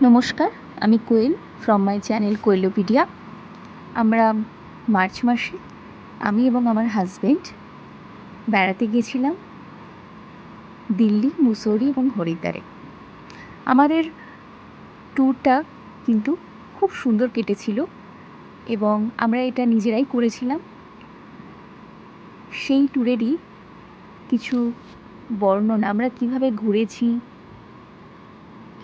নমস্কার, আমি কোয়েল from my channel কোয়েলোপিডিয়া আমরা মার্চ মাসে আমি এবং আমার হাজবেন্ড বেড়াতে গেছিলাম দিল্লি, মুসৌরি এবং হরিদ্বারে। আমাদের ট্যুরটা কিন্তু খুব সুন্দর কেটেছিল এবং আমরা এটা নিজেরাই করেছিলাম। সেই ট্যুরেরই কিছু বর্ণনা, আমরা কীভাবে ঘুরেছি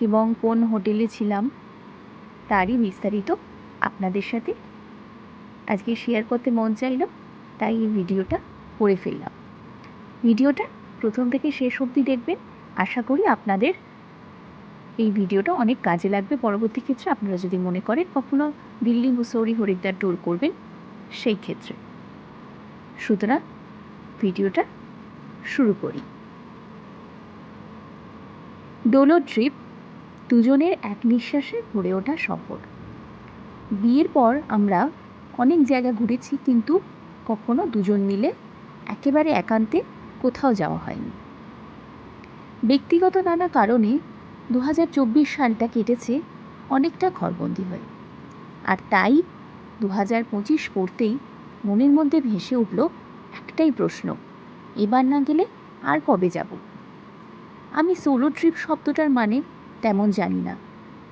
এবং কোন হোটেলে ছিলাম তারই বিস্তারিত আপনাদের সাথে আজকে শেয়ার করতে মন চাইল, তাই এই ভিডিওটা করে ফেললাম। ভিডিওটা প্রথম থেকে শেষ অবধি দেখবেন। আশা করি আপনাদের এই ভিডিওটা অনেক কাজে লাগবে। পরবর্তী ক্ষেত্রে আপনারা যদি মনে করেন কখনো দিল্লি, মুসৌরি, হরিদ্বার ট্যুর করবেন, সেই ক্ষেত্রে। সুতরাং ভিডিওটা শুরু করি। ডোলো ট্রিপ দুজনের এক নিঃশ্বাসে ঘুরে ওঠা সফর। বিয়ের পর আমরা অনেক জায়গা ঘুরেছি কিন্তু কখনো দুজন মিলে একেবারে একান্তে কোথাও যাওয়া হয়নি। ব্যক্তিগত নানা কারণে দু হাজার চব্বিশ সালটা কেটেছে অনেকটা ঘরবন্দি হয়ে। আর তাই দু হাজার পঁচিশ পড়তেই মনের মধ্যে ভেসে উঠল একটাই প্রশ্ন, এবার না গেলে আর কবে যাব? আমি সোলো ট্রিপ শব্দটার মানে তেমন জানি না।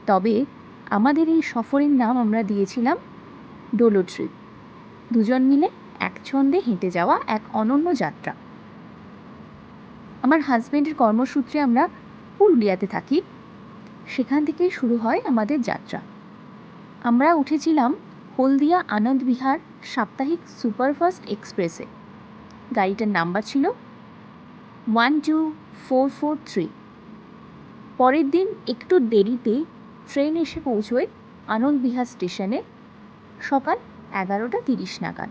তবে আমাদের এই সফরের নাম আমরা দিয়েছিলাম ডোলো ট্রিপ। দুজন মিলে এক ছন্দে হেঁটে যাওয়া এক অনন্য যাত্রা। আমার হাজব্যান্ডের কর্মসূত্রে আমরা পুরুলিয়াতে থাকি। সেখান থেকেই শুরু হয় আমাদের যাত্রা। আমরা উঠেছিলাম হলদিয়া আনন্দ বিহার সাপ্তাহিক সুপারফাস্ট এক্সপ্রেসে। গাড়িটার নাম্বার ছিল one two four four three. পরের দিন একটু দেরিতে ট্রেন এসে পৌঁছয় আনন্দবিহার স্টেশনে সকাল এগারোটা তিরিশ নাগাদ।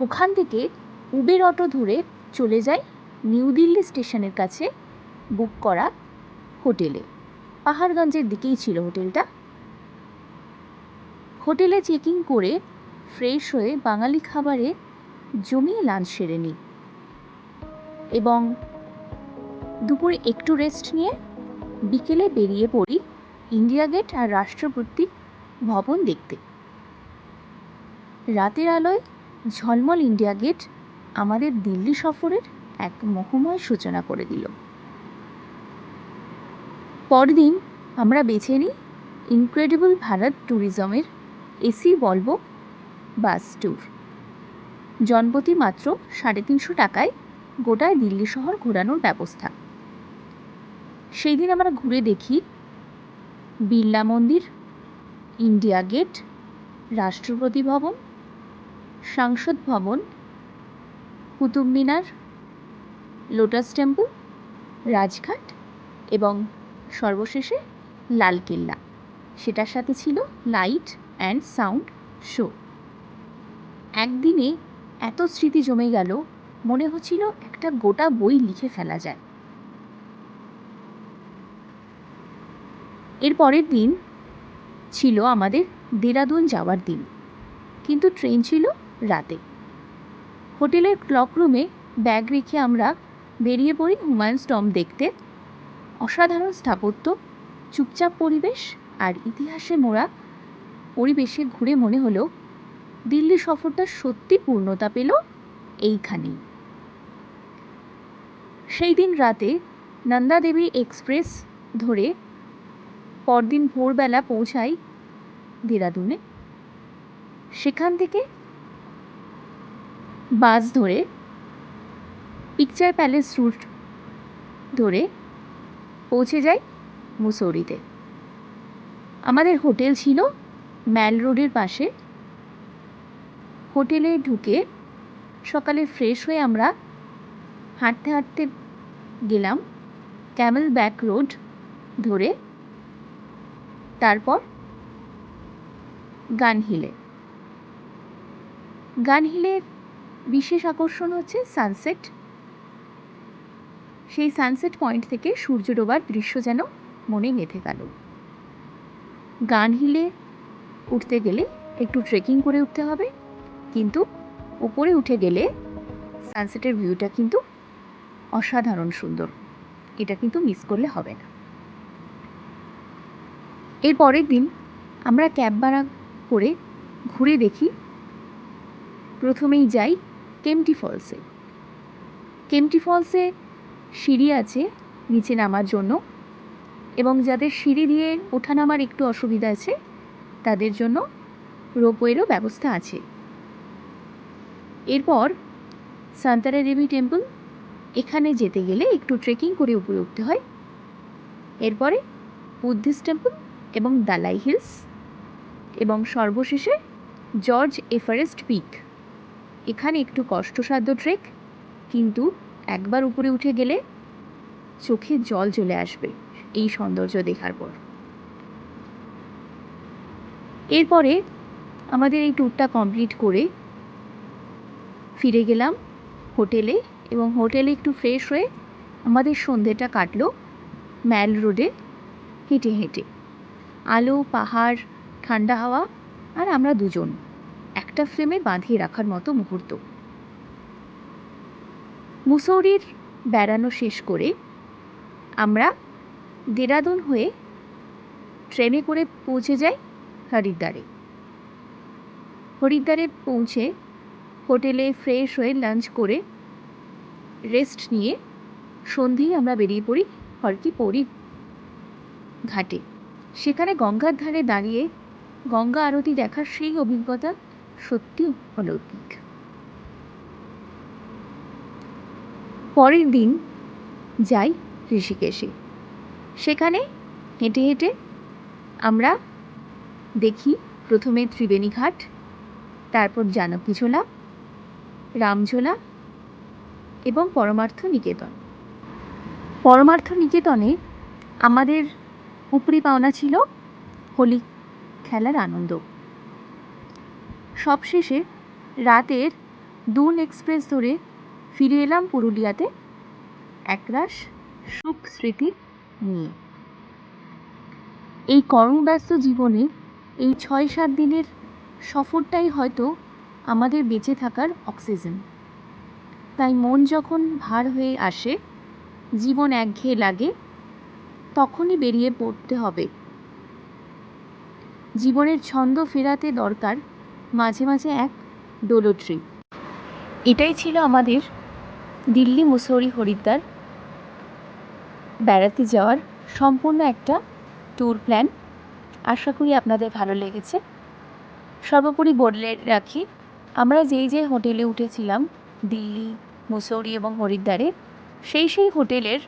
ওখান থেকে উবের অটো ধরে চলে যাই নিউ দিল্লি স্টেশনের কাছে বুক করা হোটেলে। পাহাড়গঞ্জের দিকেই ছিল হোটেলটা। হোটেলে চেকিং করে ফ্রেশ হয়ে বাঙালি খাবারে জমিয়ে লাঞ্চ সেরে নিই। এবং দুপুরে একটু রেস্ট নিয়ে বিকেলে বেরিয়ে পড়ি ইন্ডিয়া গেট আর রাষ্ট্রপতি ভবন দেখতে। রাতের আলোয় ঝলমল ইন্ডিয়া গেট আমাদের দিল্লি সফরের এক মোহময় সূচনা করে দিল। পরদিন আমরা বেছে নিই ইনক্রেডিবল ভারত ট্যুরিজমের এসি ভলভো বাস ট্যুর। জনপ্রতি মাত্র সাড়ে তিনশো টাকায় গোটায় দিল্লি শহর ঘোরানোর ব্যবস্থা। সেই দিন আমরা ঘুরে দেখি বিড়লা মন্দির, ইন্ডিয়া গেট, রাষ্ট্রপতি ভবন, সাংসদ ভবন, কুতুব মিনার, লোটাস টেম্পল, রাজঘাট এবং সর্বশেষে লালকেল্লা সেটার সাথে ছিল লাইট অ্যান্ড সাউন্ড শো। একদিনে এত স্মৃতি জমে গেল, মনে হচ্ছিল একটা গোটা বই লিখে ফেলা যায়। এর পরের দিন ছিল আমাদের দেরাদুন যাওয়ার দিন। কিন্তু ট্রেন ছিল রাতে। হোটেলের ক্লক রুমে ব্যাগ রেখে আমরা বেরিয়ে পড়ি হুমায়ুন স্টম্প দেখতে। অসাধারণ স্থাপত্য, চুপচাপ পরিবেশ আর ইতিহাসে মোড়া পরিবেশে ঘুরে মনে হলো, দিল্লি সফরটা সত্যি পূর্ণতা পেল এইখানেই। সেই দিন রাতে নন্দা দেবী এক্সপ্রেস ধরে পরদিন ভোরবেলা পৌঁছাই দেরাদুনে। সেখান থেকে বাস ধরে, পিকচার প্যালেস রুট ধরে পৌঁছে যাই মুসৌরিতে। আমাদের হোটেল ছিল ম্যাল রোডের পাশে। হোটেলে ঢুকে সকালে ফ্রেশ হয়ে আমরা হাঁটতে হাঁটতে গেলাম ক্যামেল ব্যাক রোড ধরে। তারপর গানহিলে। গানহিলের বিশেষ আকর্ষণ হচ্ছে সানসেট। সেই সানসেট পয়েন্ট থেকে সূর্য ডোবার দৃশ্য যেন মনে গেঁথে গেল। গানহিলে উঠতে গেলে একটু ট্রেকিং করে উঠতে হবে, কিন্তু উপরে উঠে গেলে সানসেটের ভিউটা কিন্তু অসাধারণ সুন্দর। এটা কিন্তু মিস করলে হবে না। এর পরের দিন আমরা ক্যাব ভাড়া করে ঘুরে দেখি, প্রথমেই যাই কেমটি ফলসে। কেমটি ফলসে সিঁড়ি আছে নিচে নামার জন্য এবং যাদের সিঁড়ি দিয়ে ওঠা নামার একটু অসুবিধা আছে, তাদের জন্য রোপওয়েরও ব্যবস্থা আছে। এরপর সান্তারা দেবী টেম্পল এখানে যেতে গেলে একটু ট্রেকিং করে উপরে উঠতে হয়। এরপরে বুদ্ধিস্ট টেম্পল এবং দালাই হিলস এবং সর্বশেষে জর্জ এভারেস্ট পিক। এখানে একটু কষ্টসাধ্য ট্রেক, কিন্তু একবার উপরে উঠে গেলে চোখে জল চলে আসবে এই সৌন্দর্য দেখার পর। এরপরে আমাদের এই ট্যুরটা কমপ্লিট করে ফিরে গেলাম হোটেলে এবং হোটেলে একটু ফ্রেশ হয়ে আমাদের সন্ধেটা কাটলো ম্যাল রোডে হেঁটে হেঁটে। আলো, পাহাড়, ঠান্ডা হাওয়া আর আমরা দুজন। একটা ফ্রেমে বাঁধিয়ে রাখার মতো মুহূর্ত। মুসৌরির বেড়ানো শেষ করে আমরা দেরাদুন হয়ে ট্রেনে করে পৌঁছে যাই হরিদ্বারে। হরিদ্বারে পৌঁছে হোটেলে ফ্রেশ হয়ে লাঞ্চ করে রেস্ট নিয়ে সন্ধেই আমরা বেরিয়ে পড়ি হরকি পৌরি ঘাটে। সেখানে গঙ্গার ধারে দাঁড়িয়ে গঙ্গা আরতি দেখার সেই অভিজ্ঞতা সত্যি অলৌকিক। পরের দিন যাই ঋষিকেশে। সেখানে হেঁটে হেঁটে আমরা দেখি প্রথমে ত্রিবেণী ঘাট তারপর জানকীঝোলা, রামঝোলা এবং পরমার্থ নিকেতন পরমার্থ নিকেতনে আমাদের উপরি পাওনা ছিল হোলি খেলার আনন্দ। সবশেষে রাতের দুন এক্সপ্রেস ধরে ফিরে এলাম পুরুলিয়াতে একরাশ সুখ স্মৃতি নিয়ে। এই কর্মব্যস্ত জীবনে এই ছয় সাত দিনের সফরটাই হয়তো আমাদের বেঁচে থাকার অক্সিজেন। তাই মন যখন ভার হয়ে আসে, জীবন একঘেয়ে লাগে তখনই বেরিয়ে পড়তে হবে। জীবনের ছন্দ ফেরাতে দরকার মাঝে মাঝে এক ডোলো ট্রিপ এটাই ছিল আমাদের দিল্লি মুসৌরি হরিদ্বার বেড়াতে যাওয়ার সম্পূর্ণ একটা ট্যুর প্ল্যান আশা করি আপনাদের ভালো লেগেছে। সর্বোপরি বলে রাখি, আমরা যেই যে হোটেলে উঠেছিলাম, দিল্লি, মুসৌরি এবং হরিদ্বারে, সেই সেই হোটেলের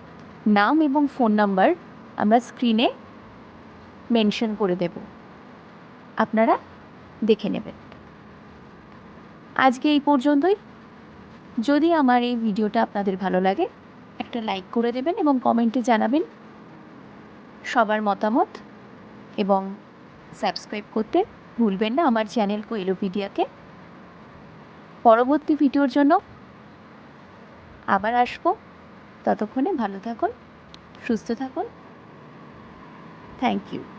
নাম এবং ফোন নাম্বার আমরা স্ক্রিনে মেনশন করে দেব। আপনারা দেখে নেবেন। আজকে এই পর্যন্তই। যদি আমার এই ভিডিওটা আপনাদের ভালো লাগে, একটা লাইক করে দেবেন এবং কমেন্টে জানাবেন সবার মতামত এবং সাবস্ক্রাইব করতে ভুলবেন না আমার চ্যানেল কোয়েলোপিডিয়াকে পরবর্তী ভিডিওর জন্য আবার আসব। ততক্ষণে ভালো থাকুন, সুস্থ থাকুন। Thank you.